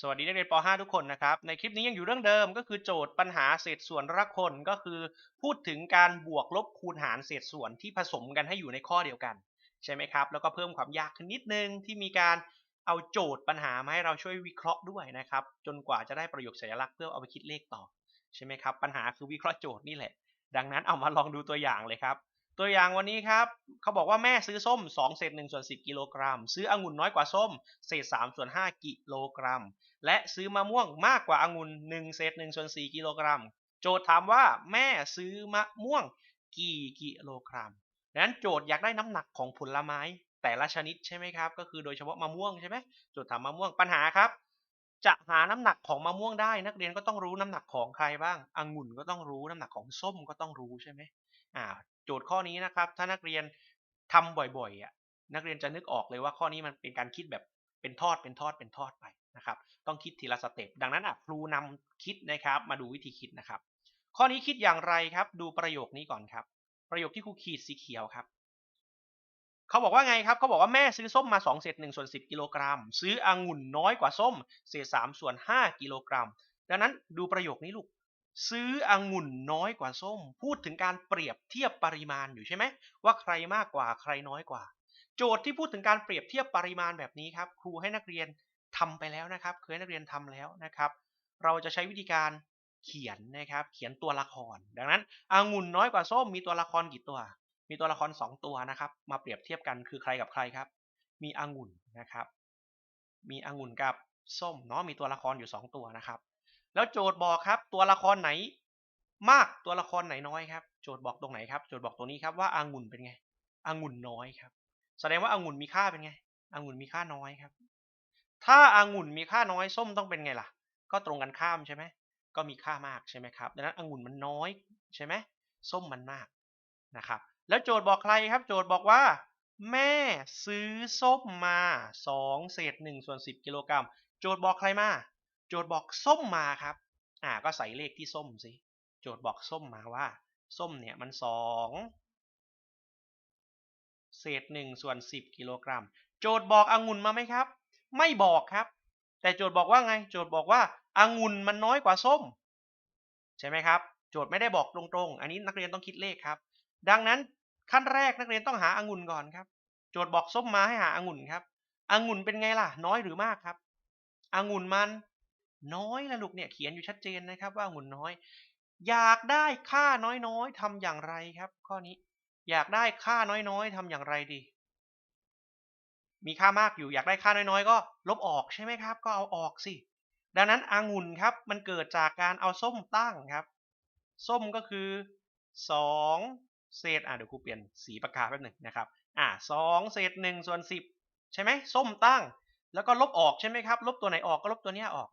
สวัสดีนักเรียนป .5 ทุกคนนะครับ ในคลิปนี้ยังอยู่เรื่องเดิมก็คือโจทย์ปัญหาเศษส่วนระคนก็คือพูดถึงการบวกลบคูณหารเศษส่วนที่ผสมกันให้อยู่ในข้อเดียวกันใช่ไหมครับ แล้วก็เพิ่มความยากขึ้นนิดนึงที่มีการเอาโจทย์ปัญหามาให้เราช่วยวิเคราะห์ด้วยนะครับ จนกว่าจะได้ประโยคสัญลักษณ์เพื่อเอาไปคิดเลขต่อใช่ไหมครับ ปัญหาคือวิเคราะห์โจทย์นี่แหละ ดังนั้นเอามาลองดูตัวอย่างเลยครับ ตัวอย่างวันนี้ครับเขาบอกว่าแม่ซื้อส้ม2เศษ1ส่วน10กิโลกรัมซื้อองุ่นน้อยกว่าส้มเศษ3ส่วน5กิโลกรัม และซื้อมะม่วงมากกว่าองุ่น1เศษ1ส่วน4กิโลกรัม โจทย์ถามว่าแม่ซื้อมะม่วงกี่กิโลกรัมดังนั้นโจทย์อยากได้น้ำหนักของผลไม้แต่ละชนิดใช่ไหมครับ ก็คือโดยเฉพาะมะม่วงใช่ไหมโจทย์ถามมะม่วงปัญหาครับ จะหาน้ำหนักของมะม่วงได้ นักเรียนก็ต้องรู้น้ำหนักของใครบ้างองุ่นก็ต้องรู้น้ำหนักของส้มก็ต้องรู้ใช่ไหมอ่าโจทย์ข้อนี้นะครับ ถ้านักเรียนทำบ่อยๆอะนักเรียนจะนึกออกเลยว่าข้อนี้มันเป็นการคิดแบบ เป็นทอดเป็นทอดเป็นทอดไปนะครับต้องคิดทีละสเต็ปดังนั้นอะครูนำคิดนะครับมาดูวิธีคิดนะครับ ข้อนี้คิดอย่างไรครับดูประโยคนี้ก่อนครับ ประโยคที่ครูขีดสีเขียวครับเขาบอกว่าไงครับเขาบอกว่าแม่ซื้อส้มมา2เศษ1ส่วน10กิโลกรัมซื้อองุ่นน้อยกว่าส้มเศษ3ส่วน5กิโลกรัม ดังนั้นดูประโยคนี้ลูกซื้อองุ่นน้อยกว่าส้ม พูดถึงการเปรียบเทียบปริมาณอยู่ใช่ไหมว่าใครมากกว่าใครน้อยกว่า โจทย์ที่พูดถึงการเปรียบเทียบปริมาณแบบนี้ครับครูให้นักเรียนทำไปแล้วนะครับเคยให้นักเรียนทำแล้วนะครับ เราจะใช้วิธีการเขียนนะครับ เขียนตัวละคร ดังนั้นองุ่นน้อยกว่าส้มมีตัวละครกี่ตัว มีตัวละคร 2 ตัวนะครับ มาเปรียบเทียบกันคือใครกับใครครับ มีองุ่นนะครับ มีองุ่นกับส้มเนาะมีตัวละครอยู่ 2 ตัวนะครับ แล้วโจทย์บอกครับ ตัวละครไหนมากตัวละครไหนน้อยครับ โจทย์บอกตรงไหนครับ โจทย์บอกตรงนี้ครับว่าอางุ่นเป็นไงองุ่นน้อยครับ แสดงว่าอางุ่นมีค่าเป็นไงอางุ่นมีค่าน้อยครับ ถ้าอางุ่นมีค่าน้อยส้มต้องเป็นไงล่ะ ก็ตรงกันข้ามใช่ไหมก็มีค่ามากใช่ไหมครับดังนั้นองุ่นมันน้อยใช่ไหมส้มมันมากนะครับ แล้วโจทย์บอกใครครับ โจทย์บอกว่า แม่ซื้อส้มมา2เศษ1ส่วน10กิโลกรัมโจทย์บอกใครมา โจทย์บอกส้มมาครับอ่าก็ใส่เลขที่ส้มสิโจทย์บอกส้มมาว่า ส้มเนี่ยมันสอง เศษหนึ่งส่วนสิบกิโลกรัม โจทย์บอกองุ่นมาไหมครับ ไม่บอกครับ แต่โจทย์บอกว่าไง โจทย์บอกว่าองุ่นมันน้อยกว่าส้ม ใช่ไหมครับ โจทย์ไม่ได้บอกตรงๆ อันนี้นักเรียนต้องคิดเลขครับ ดังนั้นขั้นแรกนักเรียนต้องหาองุ่นก่อนครับ โจทย์บอกส้มมาให้หาองุ่นครับองุ่นเป็นไงล่ะ น้อยหรือมากครับองุ่นมัน น้อยละลูกเนี่ยเขียนอยู่ชัดเจนนะครับว่าองุ่นน้อย อยากได้ค่าน้อยๆทำอย่างไรครับ ข้อนี้ อยากได้ค่าน้อยๆทำอย่างไรดี มีค่ามากอยู่อยากได้ค่าน้อยๆ ก็ลบออกใช่ไหมครับ ก็เอาออกสิ ดังนั้นองุ่นครับมันเกิดจากการเอาส้มตั้งครับ ส้มก็คือ2เศษอะเดี๋ยวครูเปลี่ยนสีปากกาแป๊บหนึ่งนะครับ อะสองเศษหนึ่งส่วนสิบใช่ไหมส้มตั้ง แล้วก็ลบออกใช่ไหมครับ ลบตัวไหนออกก็ลบตัวนี้ออก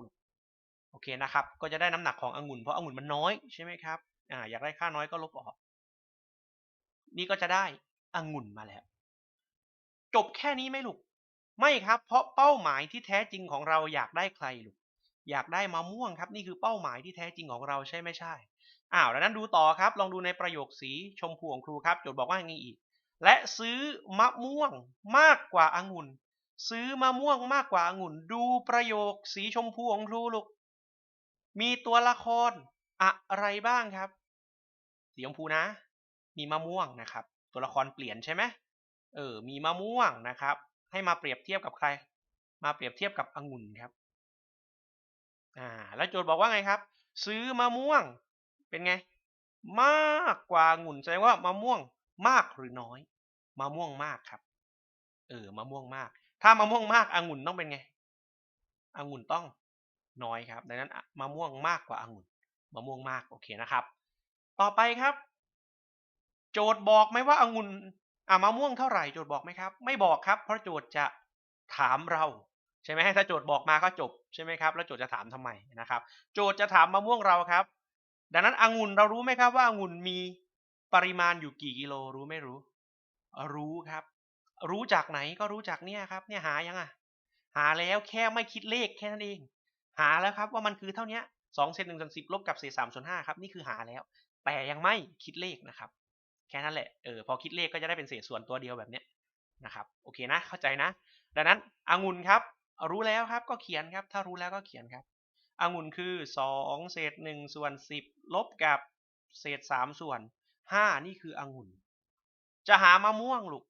โอเคนะครับ ก็จะได้น้ำหนักขององุ่นเพราะองุ่นมันน้อยใช่ไหมครับอ่าอยากได้ค่าน้อยก็ลบออก นี่ก็จะได้องุ่นมาแล้ว จบแค่นี้ไหมลูก ไม่ครับ เพราะเป้าหมายที่แท้จริงของเราอยากได้ใครลูก อยากได้มะม่วงครับ นี่คือเป้าหมายที่แท้จริงของเราใช่ไม่ใช่อ้าวแล้วนั้นดูต่อครับ ลองดูในประโยคสีชมพูของครูครับโจทย์บอกว่าอย่างนี้อีก และซื้อมะม่วงมากกว่าองุ่น ซื้อมะม่วงมากกว่าองุ่น ดูประโยคสีชมพูของครูลูก มีตัวละครอะไรบ้างครับ สีชมพูนะ มีมะม่วงนะครับ ตัวละครเปลี่ยนใช่ไหมเออ มีมะม่วงนะครับ ให้มาเปรียบเทียบกับใคร มาเปรียบเทียบกับองุ่นครับ อ่า แล้วโจทย์บอกว่าไงครับ ซื้อมะม่วง เป็นไง มากกว่าองุ่นแสดงว่ามะม่วงมากหรือน้อย มะม่วงมากครับ เออ มะม่วงมาก ถ้ามะม่วงมากองุ่นต้องเป็นไงองุ่นต้องน้อยครับ ดังนั้นมะม่วงมากกว่าองุ่น มะม่วงมาก โอเคนะครับ ต่อไปครับ โจทย์บอกไหมว่าองุ่นอ่ามะม่วงเท่าไหร่โจทย์บอกไหมครับ ไม่บอกครับ เพราะโจทย์จะถามเราใช่ไหมถ้าโจทย์บอกมาก็จบใช่ไหมครับ แล้วโจทย์จะถามทำไมนะครับ โจทย์จะถามมะม่วงเราครับ ดังนั้นองุ่นเรารู้ไหมครับว่าองุ่นมีปริมาณอยู่กี่กิโลรู้ไม่รู้ รู้ครับ รู้จากไหนก็รู้จากเนี่ยครับ เนี่ยหายังอะ หาแล้วแค่ไม่คิดเลขแค่นั้นเอง หาแล้วครับว่ามันคือเท่านี้สองเศษหนึ่งส่วนสิบลบกับเศษสามส่วนห้าครับนี่คือหาแล้ว แต่ยังไม่คิดเลขนะครับ ค่นั้นแหละ เออ พอคิดเลขก็จะได้เป็นเศษส่วนตัวเดียวแบบเนี้ยนะครับ โอเคนะ เข้าใจนะ ดังนั้นองุ่นครับ รู้แล้วครับ ก็เขียนครับ ถ้ารู้แล้วก็เขียนครับองุ่นคือสองเศษหนึ่งส่วนสิบลบกับเศษสามส่วนห้านี่คือองุ่น จะหามะม่วงลูก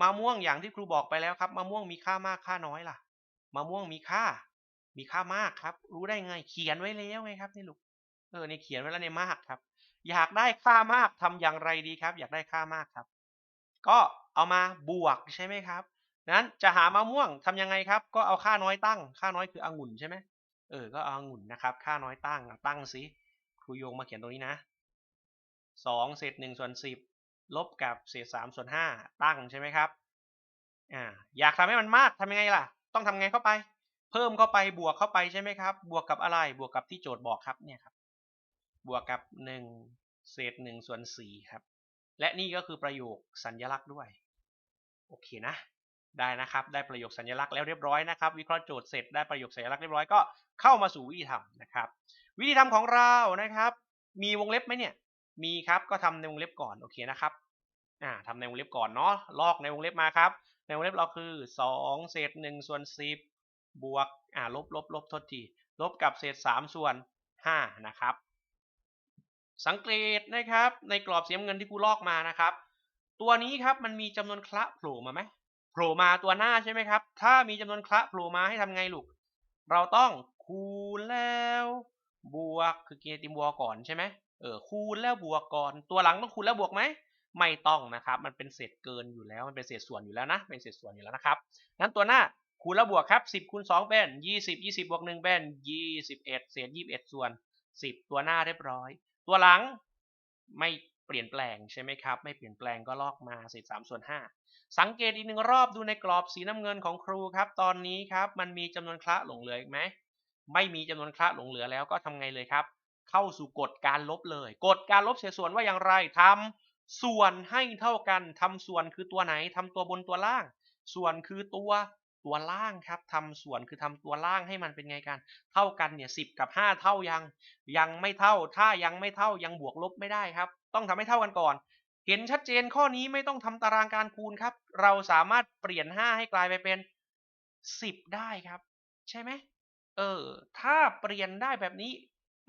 มะม่วงอย่างที่ครูบอกไปแล้วครับ มะม่วงมีค่ามากค่าน้อยล่ะ มะม่วงมีค่า มีค่ามากครับ รู้ได้ไง เขียนไว้แล้วไงครับนี่ลูก เออในเขียนไว้แล้วในมากครับ อยากได้ค่ามากทำอย่างไรดีครับ อยากได้ค่ามากครับ ก็เอามาบวกใช่ไหมครับนั้นจะหามะม่วงทำยังไงครับ ก็เอาค่าน้อยตั้ง ค่าน้อยคือองุ่นใช่ไหมเออ ก็เอาองุ่นนะครับ ค่าน้อยตั้งตั้งสิครูโยงมาเขียนตรงนี้นะสองเศษหนึ่งส่วนสิบลบกับเศษสามส่วนห้าตั้งใช่ไหมครับอ่าอยากทำให้มันมากทำยังไงล่ะ ต้องทำไงเข้าไป เพิ่มเข้าไปบวกเข้าไปใช่ไหมครับ บวกกับอะไรบวกกับที่โจทย์บอกครับเนี่ยครับ บวกกับหนึ่งเศษหนึ่งส่วนสี่ครับ และนี่ก็คือประโยคสัญลักษณ์ด้วย โอเคนะ ได้นะครับ ได้ประโยคสัญลักษณ์แล้วเรียบร้อยนะครับ วิเคราะห์โจทย์เสร็จได้ประโยคสัญลักษณ์เรียบร้อยก็เข้ามาสู่วิธีทำนะครับ วิธีทำของเรานะครับ มีวงเล็บไหมเนี่ย มีครับก็ทำในวงเล็บก่อน โอเคนะครับ อ่าทำในวงเล็บก่อนเนาะ ลอกในวงเล็บมาครับ ในวงเล็บเราคือ 2 เศษ1ส่วน10บวก อ่า ลบลบลบทดที ลบกับเศษ3ส่วน5นะครับ สังเกตนะครับในกรอบสีน้ำเงินที่กูลอกมานะครับ ตัวนี้ครับมันมีจำนวนคละโผล่มาไหมโผล่มาตัวหน้าใช่ไหมครับ ถ้ามีจำนวนคละโผล่มาให้ทำไงลูก เราต้องคูณแล้วบวกคือกินไอติมบัวก่อนใช่ไหมเออคูณแล้วบวกก่อน ตัวหลังต้องคูณแล้วบวกไหมไม่ต้องนะครับ มันเป็นเศษเกินอยู่แล้วมันเป็นเศษส่วนอยู่แล้วนะเป็นเศษส่วนอยู่แล้วนะครับงั้นตัวหน้าคูณแล้วบวกครับ 10คูณ2เป็น20 20บวก1เป็น21 เศษ21 ส่วน 10 ตัวหน้าเรียบร้อย ตัวหลังไม่เปลี่ยนแปลงใช่ไหมครับ ไม่เปลี่ยนแปลงก็ลอกมาเศษ3ส่วน5สังเกตอีกหนึ่งรอบดูในกรอบสีน้ำเงินของครูครับ ตอนนี้ครับมันมีจำนวนคละหลงเหลืออีกไหมไม่มีจำนวนคละหลงเหลือแล้วก็ทำไงเลยครับ เข้าสู่กฎการลบเลย กฎการลบเศษส่วนว่าอย่างไรทำส่วนให้เท่ากันทำส่วนคือตัวไหนทำตัวบนตัวล่าง ส่วนคือตัว ตัวล่างครับทำส่วนคือทำตัวล่างให้มันเป็นไงกัน เท่ากันเนี่ยสิกับ 5 เท่ายัง ยังไม่เท่า ถ้ายังไม่เท่ายังบวกลบไม่ได้ครับ ต้องทำให้เท่ากันก่อน เห็นชัดเจนข้อนี้ไม่ต้องทำตารางการคูณครับ เราสามารถเปลี่ยน 5 ให้กลายไปเป็น 10 ได้ครับ ใช่ไหมเออ ถ้าเปลี่ยนได้แบบนี้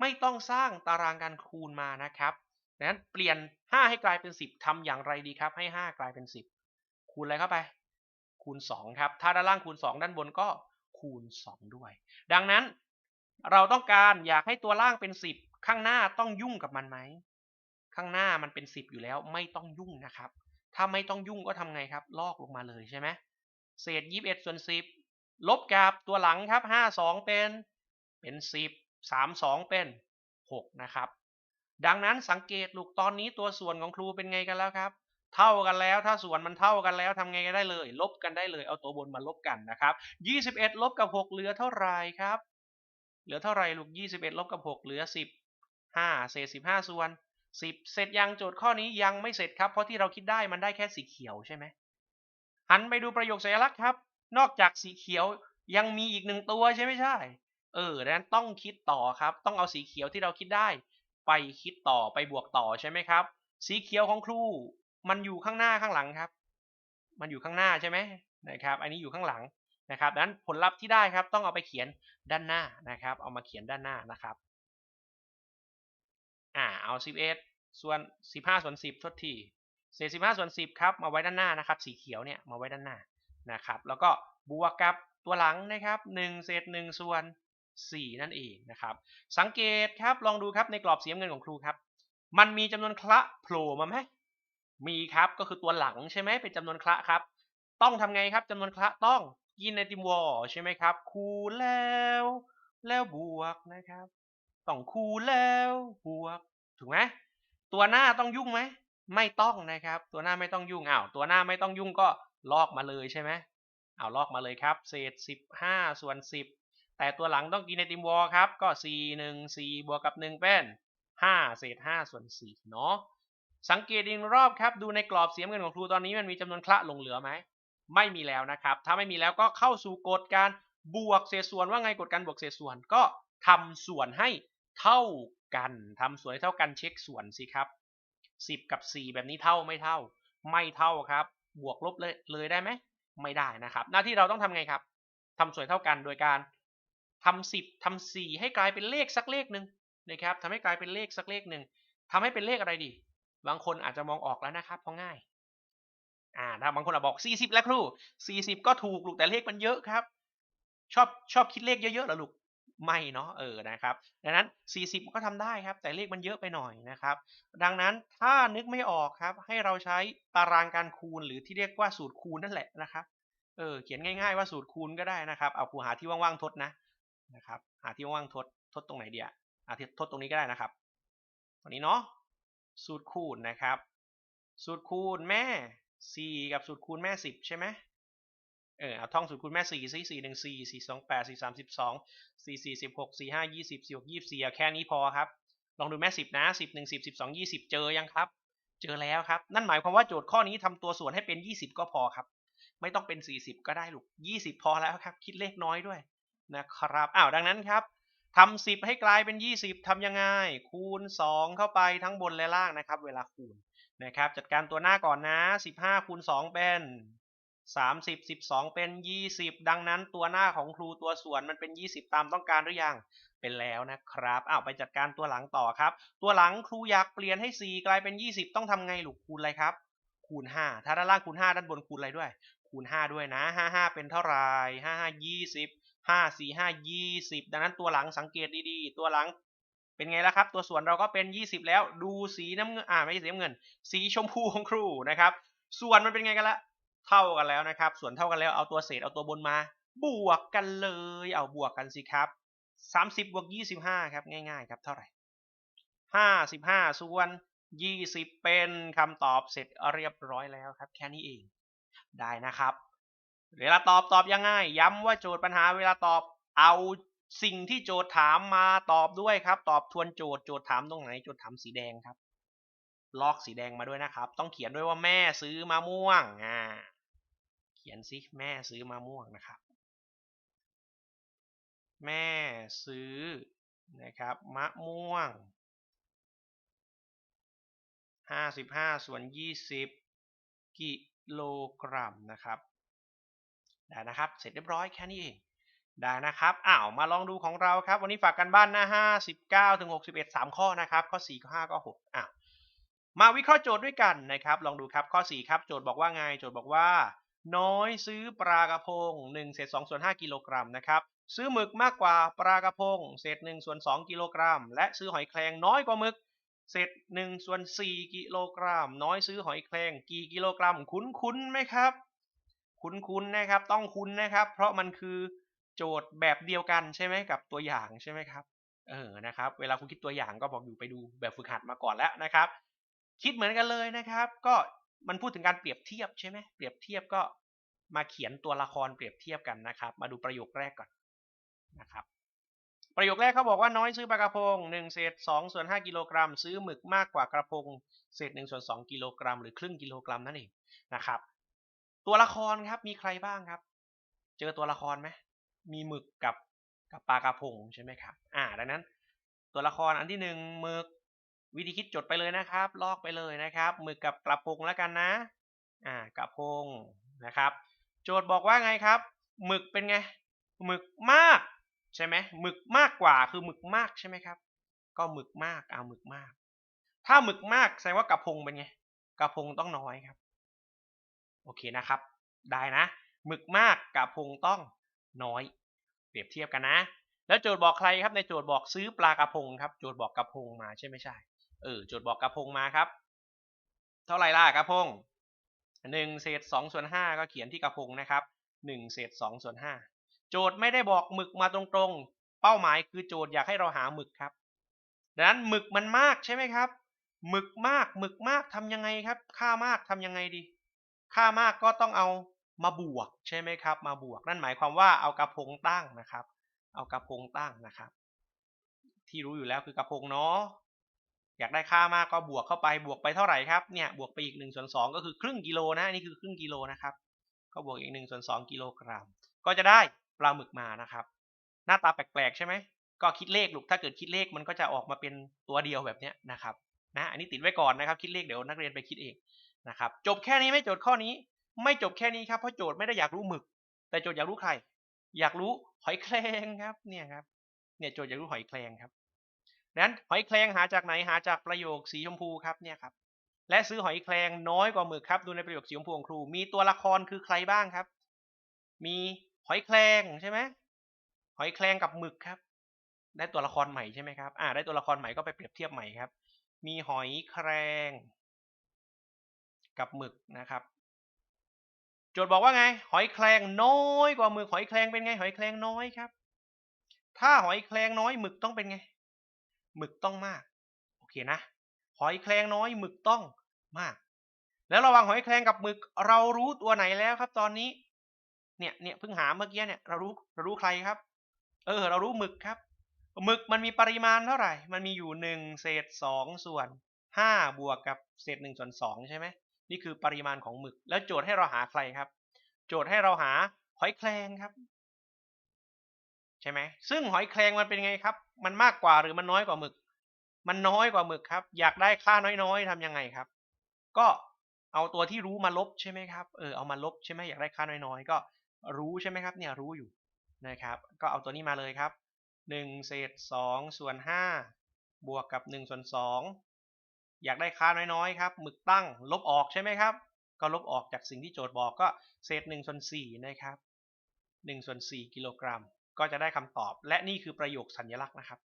ไม่ต้องสร้างตารางการคูณมานะครับดังนั้นเปลี่ยน 5 ให้กลายเป็น 10ทำอย่างไรดีครับ ให้ 5 กลายเป็น 10 คูณอะไรเข้าไป คูณ 2 ครับ ถ้าด้านล่างคูณ 2 ด้านบนก็คูณ 2 ด้วย ดังนั้นเราต้องการอยากให้ตัวล่างเป็น 10 ข้างหน้าต้องยุ่งกับมันไหม ข้างหน้ามันเป็น 10 อยู่แล้วไม่ต้องยุ่งนะครับ ถ้าไม่ต้องยุ่งก็ทำไงครับ ลอกลงมาเลยใช่ไหมเศษ 21ส่วน10 ลบกับตัวหลังครับ 5 2 เป็น เป็น 10 3 2 เป็น 6 นะครับ ดังนั้นสังเกตลูกตอนนี้ตัวส่วนของครูเป็นไงกันแล้วครับ เท่ากันแล้ว ถ้าส่วนมันเท่ากันแล้วทำไงกันได้เลย ลบกันได้เลยเอาตัวบนมาลบกันนะครับ21 ลบกับ 6 เหลือเท่าไหร่ครับ เหลือเท่าไหร่ลูก 21 ลบกับ 6 เหลือ 10 5เศษ15 ส่วน 10 เสร็จยังโจทย์ข้อนี้ยังไม่เสร็จครับ เพราะที่เราคิดได้มันได้แค่สีเขียวใช่ไหมหันไปดูประโยคสัญลักษณ์ครับ นอกจากสีเขียวยังมีอีกหนึ่งตัวใช่ไหมใช่ เออดังนั้นต้องคิดต่อครับ ต้องเอาสีเขียวที่เราคิดได้ ไปคิดต่อไปบวกต่อใช่ไหมครับ สีเขียวของครู มันอยู่ข้างหน้าข้างหลังครับ มันอยู่ข้างหน้าใช่ไหมนะครับ อันนี้อยู่ข้างหลังนะครับดังนั้นผลลัพธ์ที่ได้ครับต้องเอาไปเขียนด้านหน้านะครับ เอามาเขียนด้านหน้านะครับ อ่าเอา 11 ส่วน 15 ส่วน 10 ทดทีเศษ15 ส่วน 10 ครับ มาไว้ด้านหน้านะครับ สีเขียวเนี่ยมาไว้ด้านหน้านะครับ แล้วก็บวกกับตัวหลังนะครับ1เศษ1ส่วน 4 นั่นเองนะครับ สังเกตครับลองดูครับในกรอบสีเงินของครูครับ มันมีจำนวนคละโผล่มาไหม มีครับก็คือตัวหลังใช่ไหมเป็นจำนวนคละครับ ต้องทำไงครับจำนวนคละต้องกินไอติมวอลใช่ไหมครับ คูณแล้ว แล้วบวกนะครับ ต้องคูณแล้วบวก ถูกไหมตัวหน้าต้องยุ่งไหมไม่ต้องนะครับ ตัวหน้าไม่ต้องยุ่งอ้าวตัวหน้าไม่ต้องยุ่งก็ลอกมาเลยใช่ไหมเอาลอกมาเลยครับ เศษ 15 ส่วน 10 แต่ตัวหลังต้องกินไอติมวอลครับ ก็ 4 1 4 บวกกับ 1 เป็น 5 เศษ 5 ส่วน4เนาะ สังเกตอีกรอบครับดูในกรอบเสียงเงินของครูตอนนี้มันมีจำนวนคละหลงเหลือไหมไม่มีแล้วนะครับ ถ้าไม่มีแล้วก็เข้าสู่กฎการบวกเศษส่วนว่าไงกฎการบวกเศษส่วนก็ทำส่วนให้เท่ากันทำส่วนให้เท่ากันเช็คส่วนสิครับ 10 กับ 4 แบบนี้เท่าไม่เท่า ไม่เท่าครับ บวกลบเลยเลยได้ไหมไม่ได้นะครับ หน้าที่เราต้องทำไงครับทำส่วนเท่ากันโดยการทำสิบทำสี่ให้กลายเป็นเลขสักเลขหนึ่งนะครับทำให้กลายเป็นเลขสักเลขหนึ่งทำให้เป็นเลขอะไรดี บางคนอาจจะมองออกแล้วนะครับเพราะง่าย อ่าถ้าบางคนอาจบอกสี่สิบแล้วครูสี่สิบก็ถูกลูกแต่เลขมันเยอะครับ ชอบชอบคิดเลขเยอะๆเหรอลูกไม่เนาะเออนะครับ ดังนั้น 40 ก็ทำได้ครับ แต่เลขมันเยอะไปหน่อยนะครับ ดังนั้นถ้านึกไม่ออกครับ ให้เราใช้ตารางการคูณหรือที่เรียกว่าสูตรคูณนั่นแหละนะครับเออเขียนง่ายๆว่าสูตรคูณก็ได้นะครับเอาครูหาที่ว่างๆทดนะนะครับ หาที่ว่างๆทดทดตรงไหนเดียอะทดตรงนี้ก็ได้นะครับตรงนี้เนาะ สูตรคูณนะครับ สูตรคูณแม่ 4 กับสูตรคูณแม่ 10 ใช่ไหมเออเอาท่องสูตรคูณแม่สี่สี่สี่หนึ่งสี่สี่สองแปดสี่สามสิบสองสี่สี่สิบหกสี่ห้ายี่สิบสี่หกยี่สี่แค่นี้พอครับ ลองดูแม่สิบนะสิบหนึ่งสิบสิบสองยี่สิบเจอยังครับ เจอแล้วครับ นั่นหมายความว่าโจทย์ข้อนี้ทำตัวส่วนให้เป็นยี่สิบก็พอครับ ไม่ต้องเป็นสี่สิบก็ได้ลูกยี่สิบพอแล้วครับ คิดเลขน้อยด้วยนะครับ อ้าว ดังนั้นครับ ทำสิบให้กลายเป็นยี่สิบทำยังไง คูณสองเข้าไปทั้งบนและล่างนะครับ เวลาคูณนะครับ จัดการตัวหน้าก่อนนะสิบห้าคูณสองเป็นสามสิบสิบสองเป็นยี่สิบดังนั้นตัวหน้าของครูตัวส่วนมันเป็นยี่สิบตามต้องการหรือยัง เป็นแล้วนะครับอ้าวไปจัดการตัวหลังต่อครับ ตัวหลังครูอยากเปลี่ยนให้สี่กลายเป็นยี่สิบต้องทำไงลูกคูณอะไรครับ คูณห้าถ้าด้านล่างคูณห้าด้านบนคูณอะไรด้วย คูณห้าด้วยนะห้าห้าเป็นเท่าไหร่ห้า ห้าสี่ห้ายี่สิบดังนั้นตัวหลังสังเกตดีๆ ตัวหลังเป็นไงล่ะครับ ตัวส่วนเราก็เป็น 20 แล้วดูสีน้ำเงินอ่าไม่ใช่สีน้ำเงิน สีชมพูของครูนะครับ ส่วนมันเป็นไงกันละเท่ากันแล้วนะครับ ส่วนเท่ากันแล้วเอาตัวเศษเอาตัวบนมา บวกกันเลย เอาบวกกันสิครับ 30บวก25 ครับ ง่าย ๆ ครับเท่าไหร่ 55 ส่วน 20 เป็นคำตอบเสร็จเรียบร้อยแล้วครับ แค่นี้เองได้นะครับ เวลาตอบตอบยังไงย้ำว่าโจทย์ปัญหาเวลาตอบเอาสิ่งที่โจทย์ถามมาตอบด้วยครับ ตอบทวนโจทย์โจทย์ถามตรงไหนโจทย์ถามสีแดงครับ ลอกสีแดงมาด้วยนะครับ ต้องเขียนด้วยว่าแม่ซื้อมะม่วงอ่าเขียนสิแม่ซื้อมะม่วงนะครับ แม่ซื้อนะครับมะม่วงห้าสิบห้าส่วนยี่สิบกิโลกรัมนะครับ นะครับ เสร็จเรียบร้อยแค่นี้เองได้นะครับ อ้าวมาลองดูของเราครับ วันนี้ฝากกันบ้านหน้าห้าสิบเก้าถึงหกสิบเอ็ดสามข้อนะครับ ข้อสี่ข้อห้าข้อหกอ้าว มาวิเคราะห์โจทย์ด้วยกันนะครับ ลองดูครับข้อ 4 ครับโจทย์บอกว่าไง โจทย์บอกว่า น้อยซื้อปลากระพง1เศษ2ส่วน5กิโลกรัมนะครับ ซื้อหมึกมากกว่าปลากระพงเศษ1ส่วน2กิโลกรัม และซื้อหอยแครงน้อยกว่าหมึกเศษ1ส่วน4กิโลกรัม น้อยซื้อหอยแครงกี่กิโลกรัม คุ้นๆไหมครับ คุ้นๆนะครับ ต้องคุ้นนะครับ เพราะมันคือโจทย์แบบเดียวกันใช่ไหมกับตัวอย่างใช่ไหมครับ เออนะครับ เวลาคุณคิดตัวอย่างก็บอกอยู่ไปดูแบบฝึกหัดมาก่อนแล้วนะครับ คิดเหมือนกันเลยนะครับ ก็มันพูดถึงการเปรียบเทียบใช่ไหมเปรียบเทียบก็มาเขียนตัวละครเปรียบเทียบกันนะครับ มาดูประโยคแรกก่อนนะครับ ประโยคแรกเขาบอกว่าน้อยซื้อปลากระพง1เศษ2ส่วน5กิโลกรัม ซื้อหมึกมากกว่ากระพงเศษ1ส่วน2กิโลกรัมหรือครึ่งกิโลกรัมนั่นเองนะครับ ตัวละครครับ มีใครบ้างครับ เจอตัวละครไหมมีหมึกกับกับปลากระพงใช่ไหมครับ อ่า ดังนั้น ตัวละครอันที่หนึ่งหมึกวิธีคิดจดไปเลยนะครับ ลอกไปเลยนะครับหมึกกับกระพงแล้วกันนะ อ่ากระพงนะครับ โจทย์บอกว่าไงครับหมึกเป็นไงหมึกมากใช่ไหมหมึกมากกว่าคือหมึกมากใช่ไหมครับ ก็หมึกมากเอาหมึกมาก ถ้าหมึกมากแสดงว่ากระพงเป็นไงกระพงต้องน้อยครับ โอเคนะครับ ได้นะหมึกมากกระพงต้องน้อย เปรียบเทียบกันนะ แล้วโจทย์บอกใครครับในโจทย์บอกซื้อปลากระพงครับ โจทย์บอกกระพงมาใช่ไม่ใช่เออโจทย์บอกกระพงมาครับ เท่าไหร่ล่ะกระพงหนึ่งเศษสองส่วนห้าก็เขียนที่กระพงนะครับหนึ่งเศษสองส่วนห้าโจทย์ไม่ได้บอกหมึกมาตรงๆ เป้าหมายคือโจทย์อยากให้เราหาหมึกครับดังนั้นหมึกมันมากใช่ไหมครับหมึกมากหมึกมากทำยังไงครับ ค่ามากทำยังไงดี ค่ามากก็ต้องเอามาบวกใช่ไหมครับ มาบวกนั่นหมายความว่าเอากระพงตั้งนะครับ เอากระพงตั้งนะครับ ที่รู้อยู่แล้วคือกระพงเนาะอยากได้ค่ามากก็บวกเข้าไปบวกไปเท่าไหร่ครับเนี่ยบวกไปอีกหนึ่งส่วนสองก็คือครึ่งกิโลนะนี่คือครึ่งกิโลนะครับ ก็บวกอีกหนึ่งส่วนสองกิโลกรัม ก็จะได้ปลาหมึกมานะครับ หน้าตาแปลกๆใช่ไหมก็คิดเลขลูกถ้าเกิดคิดเลขมันก็จะออกมาเป็นตัวเดียวแบบเนี้ยนะครับนะอันนี้ติดไว้ก่อนนะครับ คิดเลขเดี๋ยวนักเรียนไปคิดเอง นะครับจบแค่นี้ไม่จทย์ข้อนี้ ไม่จบแค่นี้ครับเพราะโจทย์ไม่ได้อยากรู้หมึก แต่โจทย์อยากรู้ใคร อยากรู้หอยแครงครับเนี่ยครับเนี่ยโจทย์อยากรู้หอยแครงครับดังนั้นหอยแครงหาจากไหนหาจากประโยคสีชมพูครับเนี่ยครับและซื้อหอยแครงน้อยกว่าหมึกครับดูในประโยคสีชมพูของครู มีตัวละครคือใครบ้างครับ มีหอยแครงใช่ไหมหอยแครงกับหมึกครับ ได้ตัวละครใหม่ใช่ไหมครับอ่าได้ตัวละครใหม่ก็ไปเปรียบเทียบใหม่ครับ มีหอยแครง กับหมึกนะครับโจทย์บอกว่าไง หอยแครงน้อยกว่าหมึกหอยแครงเป็นไง หอยแครงน้อยครับ ถ้าหอยแครงน้อยหมึกต้องเป็นไง หมึกต้องมาก โอเคนะ หอยแครงน้อยหมึกต้องมาก แล้วระหว่างหอยแครงกับหมึก เรารู้ตัวไหนแล้วครับ ตอนนี้ เนี่ยเนี่ยเพิ่งหาเมื่อกี้เนี่ยเรารู้เรารู้ใครครับ เออ เรารู้หมึกครับหมึกมันมีปริมาณเท่าไหร่ มันมีอยู่หนึ่งเศษสองส่วนห้าบวกกับเศษหนึ่งส่วนสองใช่ไหม นี่คือปริมาณของหมึก แล้วโจทย์ให้เราหาใครครับ โจทย์ให้เราหาหอยแครงครับ ใช่ไหมซึ่งหอยแครงมันเป็นไงครับ มันมากกว่าหรือมันน้อยกว่าหมึก มันน้อยกว่าหมึกครับ อยากได้ค่าน้อยๆทำยังไงครับ ก็เอาตัวที่รู้มาลบใช่ไหมครับ เออเอามาลบใช่ไหมอยากได้ค่าน้อยๆ ก็รู้ใช่ไหมครับ เนี่ยรู้อยู่นะครับ ก็เอาตัวนี้มาเลยครับหนึ่งเศษสองส่วนห้าบวกกับหนึ่งส่วนส อยากได้ค่าน้อยๆครับหมึกตั้งลบออกใช่ไหมครับ ก็ลบออกจากสิ่งที่โจทย์บอกก็เศษหนึ่งส่วนสี่นะครับหนึ่งส่วนสี่กิโลกรัม ก็จะได้คำตอบ และนี่คือประโยคสัญลักษณ์นะครับ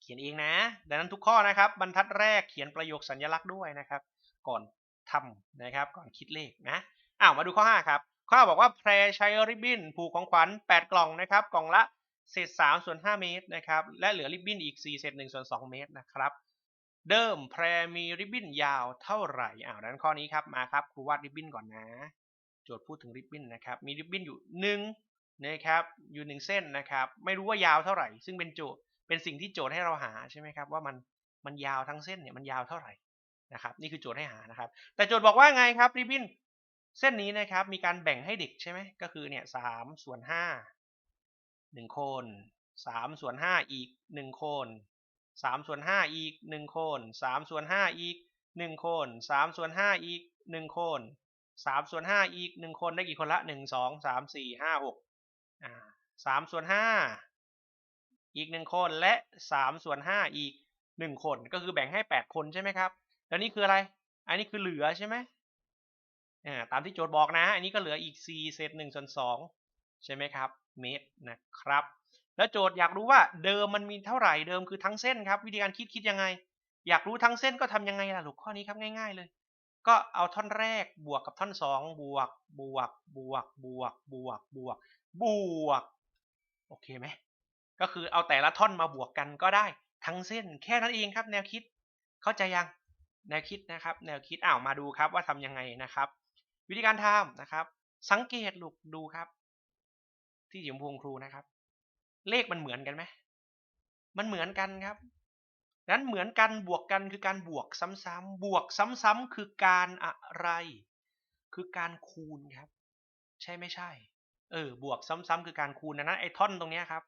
เขียนเองนะ ดังนั้นทุกข้อนะครับ บรรทัดแรกเขียนประโยคสัญลักษณ์ด้วยนะครับ ก่อนทำนะครับก่อนคิดเลขนะอ้าวมาดูข้อ 5 ครับ ข้อบอกว่าแพรใช้ริบบิ้นผูกของขวัญ 8 กล่องนะครับ กล่องละเศษ3ส่วน5เมตรนะครับ และเหลือริบบิ้นอีก 4 เศษ1ส่วน2เมตรนะครับ เดิมแพรมีริบบิ้นยาวเท่าไหร่อ้าวดังนั้นข้อนี้ครับมาครับครูวาดริบบิ้นก่อนนะ โจทย์พูดถึงริบบิ้นนะครับมีริบบิ้นอยู่1นึนะครับอยู่1เส้นนะครับไม่รู้ว่ายาวเท่าไหร่ ซึ่งเป็นโจทย์เป็นสิ่งที่โจทย์ให้เราหาใช่ไหมครับว่ามันมันยาวทั้งเส้นเนี่ยมันยาวเท่าไหร่นะครับนี่คือโจทย์ให้หานะครับ แต่โจทย์บอกว่าไงครับริบบิ้นเส้นนี้นะครับมีการแบ่งให้เด็กใช่ไหมก็คือเนี่ยสามส่วนห้าหนึ่งคนสามส่วนห้าอีกหนึ่งคน สามส่วนห้าอีกหนึ่งคนสามส่วนห้าอีกหนึ่งคนสามส่วนห้าอีกหนึ่งคนสามส่วนห้าอีกหนึ่งคนได้กี่คนละหนึ่งสองสามสี่ห้าหกอ่าสามส่วนห้าอีกหนึ่งคนและสามส่วนห้าอีกหนึ่งคนก็คือแบ่งให้แปดคนใช่ไหมครับแล้วนี่คืออะไร อันนี้คือเหลือใช่ไหมอ่าตามที่โจทย์บอกนะ อันนี้ก็เหลืออีก4เศษ1ส่วน2ใช่ไหมครับ เมตรนะครับ แล้วโจทย์อยากรู้ว่าเดิมมันมีเท่าไหร่เดิมคือทั้งเส้นครับ วิธีการคิดคิดยังไง อยากรู้ทั้งเส้นก็ทำยังไงล่ะลูกข้อนี้ครับง่าย ๆ เลย ก็เอาท่อนแรกบวกกับท่อน2บวกบวกบวกบวกบวกบวกบวกโอเคไหมก็คือเอาแต่ละท่อนมาบวกกันก็ได้ทั้งเส้นแค่นั้นเองครับแนวคิดเข้าใจยังแนวคิดนะครับแนวคิดอ้าวมาดูครับว่าทำยังไงนะครับ วิธีการทำนะครับ สังเกตลูกดูครับ ที่สีชมพูครูนะครับ เลขมันเหมือนกันไหมมันเหมือนกันครับนั้นเหมือนกันบวกกันคือการบวกซ้ำๆบวกซ้ำๆคือการอะไร คือการคูณครับ ใช่ไม่ใช่ เออ บวกซ้ำๆคือการคูณดังนั้นไอ้ท่อนตรงนี้ครับ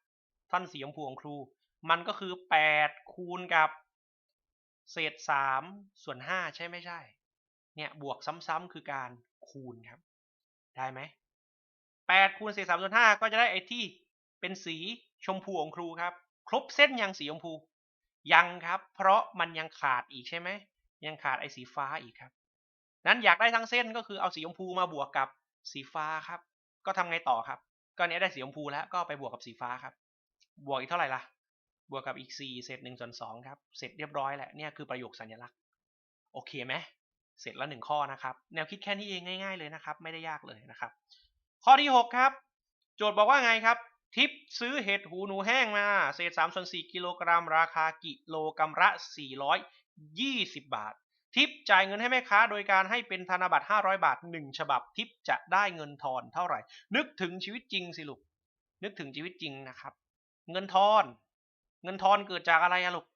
ท่อนสีชมพูของครู มันก็คือแปดคูณกับ เศษสามส่วนห้าใช่ไม่ใช่ เนี่ยบวกซ้ำๆคือการคูณครับ ได้ไหมแปดคูณเศษสามส่วนห้าก็จะได้ไอ้ที่ เป็นสีชมพูของครูครับ ครบเส้นยังสีชมพู ยังครับ เพราะมันยังขาดอีกใช่ไหมยังขาดไอ้สีฟ้าอีกครับ นั้นอยากได้ทั้งเส้นก็คือเอาสีชมพูมาบวกกับสีฟ้าครับ ก็ทำไงต่อครับ ก็เนี้ยได้สีชมพูแล้วก็ไปบวกกับสีฟ้าครับ บวกอีกเท่าไหร่ล่ะ บวกกับอีก4เศษ1ส่วน2ครับ เสร็จเรียบร้อยแหละเนี่ยคือประโยคสัญลักษณ์ โอเคไหมเสร็จแล้วหนึ่งข้อนะครับ แนวคิดแค่นี้เองง่าย ๆเลยนะครับ ไม่ได้ยากเลยนะครับ ข้อที่ 6 ครับ โจทย์บอกว่าไงครับ ทิปซื้อเห็ดหูหนูแห้งมา เศษ3ส่วน4กิโลกรัม ราคากิโลกรัมละ 420 บาท ทิปจ่ายเงินให้แม่ค้าโดยการให้เป็นธนบัตร 500 บาท 1 ฉบับ ทิปจะได้เงินทอนเท่าไหร่ นึกถึงชีวิตจริงสิลูก นึกถึงชีวิตจริงนะครับ เงินทอน เงินทอนเกิดจากอะไรอะลูก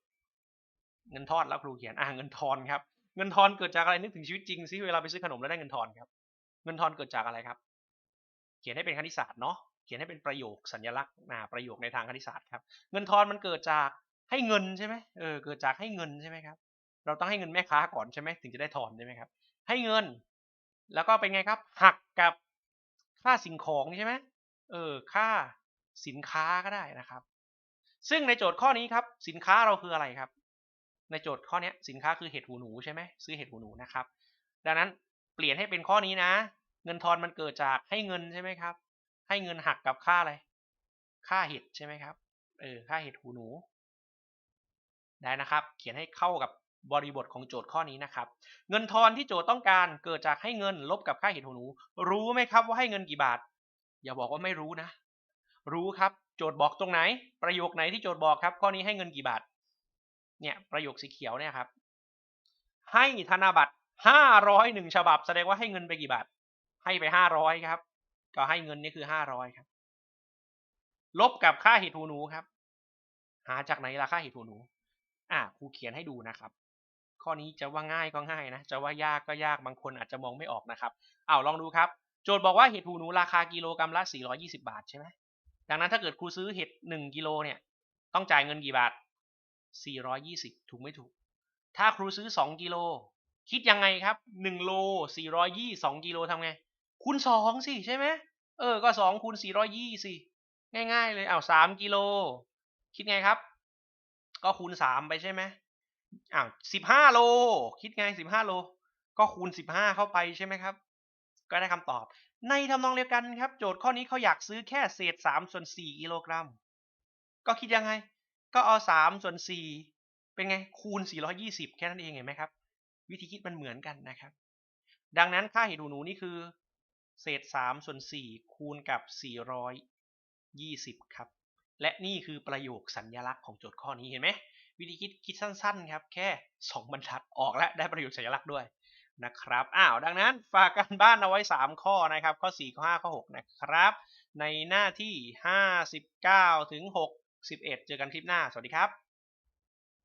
เงินทอนแล้วครูเขียน อ่าเงินทอนครับ เงินทอนเกิดจากอะไร นึกถึงชีวิตจริงซิเวลาไปซื้อขนมแล้วได้เงินทอนครับ เงินทอนเกิดจากอะไรครับ เขียนให้เป็นคณิตศาสตร์เนาะ ขียนให้เป็นประโยคสัญลักษณ์นะประโยคในทางคณิตศาสตร์ครับ เงินทอนมันเกิดจากให้เงินใช่ไหมเออเกิดจากให้เงินใช่ไหมครับ เราต้องให้เงินแม่ค้าก่อนใช่ไหมถึงจะได้ทอนใช่ไหมครับ ให้เงิน แล้วก็เป็นไงครับ หักกับค่าสิ่งของใช่ไหมเออค่าสินค้าก็ได้นะครับ ซึ่งในโจทย์ข้อนี้ครับ สินค้าเราคืออะไรครับ ในโจทย์ข้อนี้สินค้าคือเห็ดหูหนูใช่ไหมซื้อเห็ดหูหนูนะครับ ดังนั้นเปลี่ยนให้เป็นข้อนี้นะ เงินทอนมันเกิดจากให้เงินใช่ไหมครับ ให้เงินหักกับค่าอะไร ค่าเห็ดใช่ไหมครับ เออ ค่าเห็ดหูหนู ได้นะครับ เขียนให้เข้ากับบริบทของโจทย์ข้อนี้นะครับ เงินทอนที่โจทย์ต้องการเกิดจากให้เงินลบกับค่าเห็ดหูหนู รู้ไหมครับว่าให้เงินกี่บาท อย่าบอกว่าไม่รู้นะ รู้ครับ โจทย์บอกตรงไหน ประโยคไหนที่โจทย์บอกครับ ข้อนี้ให้เงินกี่บาท เนี่ย ประโยคสีเขียวเนี่ยครับ ให้ธนบัตรห้าร้อยหนึ่งฉบับ แสดงว่าให้เงินไปกี่บาท ให้ไปห้าร้อยครับ ก็ให้เงินนี่คือห้าร้อยครับ ลบกับค่าเห็ดหูหนูครับ หาจากไหนราคาเห็ดหูหนู อะครูเขียนให้ดูนะครับ ข้อนี้จะว่าง่ายก็ง่ายนะ จะว่ายากก็ยากบางคนอาจจะมองไม่ออกนะครับอ้าวลองดูครับ โจทย์บอกว่าเห็ดหูหนูราคากิโลกรัมละ 420 บาทใช่ไหมดังนั้นถ้าเกิดครูซื้อเห็ด1กิโลเนี่ย ต้องจ่ายเงินกี่บาท 420 ถูกไม่ถูก ถ้าครูซื้อ 2กิโลคิดยังไงครับ1โล420 2กิโลทำไง คูณ2สิใช่ไหมเออ ก็2คูณ420สิง่ายๆเลยอ้าว3กิโล คิดไงครับ ก็คูณ3ไปใช่ไหมอ้าว15โล คิดไง15โล ก็คูณ15เข้าไปใช่ไหมครับ ก็ได้คำตอบ ในทำนองเดียวกันครับ โจทย์ข้อนี้เขาอยากซื้อแค่เศษ3ส่วน4กิโลกรัม ก็คิดยังไง ก็เอา3ส่วน4เป็นไง คูณ420แค่นั้นเองเห็นไหมครับ วิธีคิดมันเหมือนกันนะครับ ดังนั้นค่าเห็ดหูหนูนี่คือ เศษ3ส่วน4คูณกับ 420 ครับ และนี่คือประโยคสัญญลักษณ์ของโจทย์ข้อนี้เห็นไหมวิธีคิดคิดสั้นๆครับ แค่ 2 บรรทัดออกและได้ประโยคสัญลักษณ์ด้วยนะครับอ้าวดังนั้นฝากการบ้านเอาไว้ 3 ข้อนะครับ ข้อ 4 ข้อ 5 ข้อ 6 นะครับ ในหน้าที่ 59 ถึง 61 เจอกันคลิปหน้า สวัสดีครับ